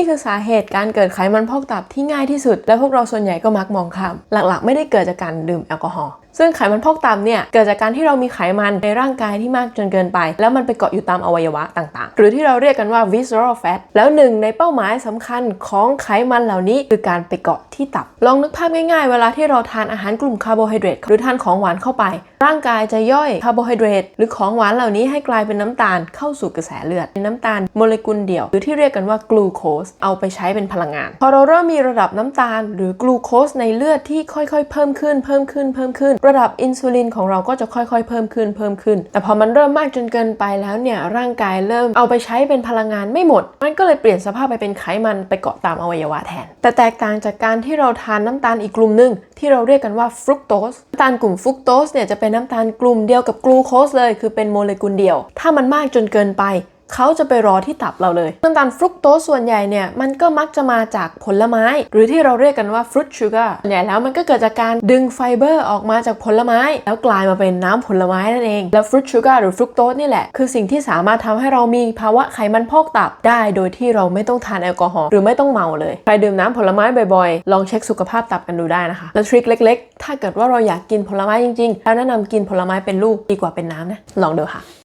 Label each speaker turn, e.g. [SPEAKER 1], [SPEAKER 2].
[SPEAKER 1] นี่คือสาเหตุการเกิดไขมันพอกตับที่ง่ายที่สุด และพวกเราส่วนใหญ่ก็มักมองข้ามหลักๆ ไม่ได้เกิดจากการดื่มแอลกอฮอล์ซึ่งไขมันพอกตับเนี่ยเกิดจากการที่เรามีไขมันในร่างกายที่มากจนเกินไป แล้วมันไปเกาะอยู่ตามอวัยวะต่างๆ หรือที่เราเรียกกันว่า visceral fat แล้วหนึ่งในเป้าหมายสำคัญของไขมันเหล่านี้คือการไปเกาะที่ตับ ลองนึกภาพง่ายๆ เวลาที่เราทานอาหารกลุ่มคาร์โบไฮเดรตหรือทานของหวานเข้าไป ร่างกายจะย่อยคาร์โบไฮเดรตหรือของหวานเหล่านี้ให้กลายเป็นน้ำตาลเข้าสู่กระแสเลือดเป็นน้ำตาลโมเลกุลเดี่ยว หรือที่เรียกกันว่ากลูโคสเอาไปใช้เป็นพลังงาน พอเราเริ่มมีระดับน้ำตาล หรือกลูโคสในเลือดที่ค่อยๆ เพิ่มขึ้นเพิ่มขึ้นเพิ่มขึ้น ระดับอินซูลินของเราก็จะค่อยๆ เพิ่มขึ้นเพิ่มขึ้น แต่พอมันเริ่มมากจนเกินไปแล้วเนี่ยร่างกายเริ่มเอาไปใช้เป็นพลังงานไม่หมด มันก็เลยเปลี่ยนสภาพไปเป็นไขมันไปเกาะตามอวัยวะแทน แต่แตกต่างจากการที่เราทานน้ำตาลอีกกลุ่มหนึ่งที่เราเรียกกันว่าฟรุกโตสน้ำตาลกลุ่มฟรุกโตสเนี่ยจะเป็นน้ำตาลกลุ่มเดียวกับกลูโคสเลย คือเป็นโมเลกุลเดียว ถ้ามันมากจนเกินไป เขาจะไปรอที่ตับเราเลยน้ำตาลฟรุกโตสส่วนใหญ่เนี่ยมันก็มักจะมาจากผลไม้ หรือที่เราเรียกกันว่าฟรุตชูการ์ส่วนใหญ่แล้วมันก็เกิดจากการดึงไฟเบอร์ออกมาจากผลไม้ แล้วกลายมาเป็นน้ำผลไม้นั่นเอง แล้วฟรุตชูการ์หรือฟรุกโตสนี่แหละ คือสิ่งที่สามารถทำให้เรามีภาวะไขมันพอกตับได้ โดยที่เราไม่ต้องทานแอลกอฮอล์หรือไม่ต้องเมาเลยใครดื่มน้ำผลไม้บ่อยๆ ลองเช็คสุขภาพตับกันดูได้นะคะแล้วทริคเล็ก ๆ ถ้าเกิดว่าเราอยากกินผลไม้จริงๆแล้วแนะนำกินผลไม้เป็นลูกดีกว่าเป็นน้ำนะลองดูค่ะ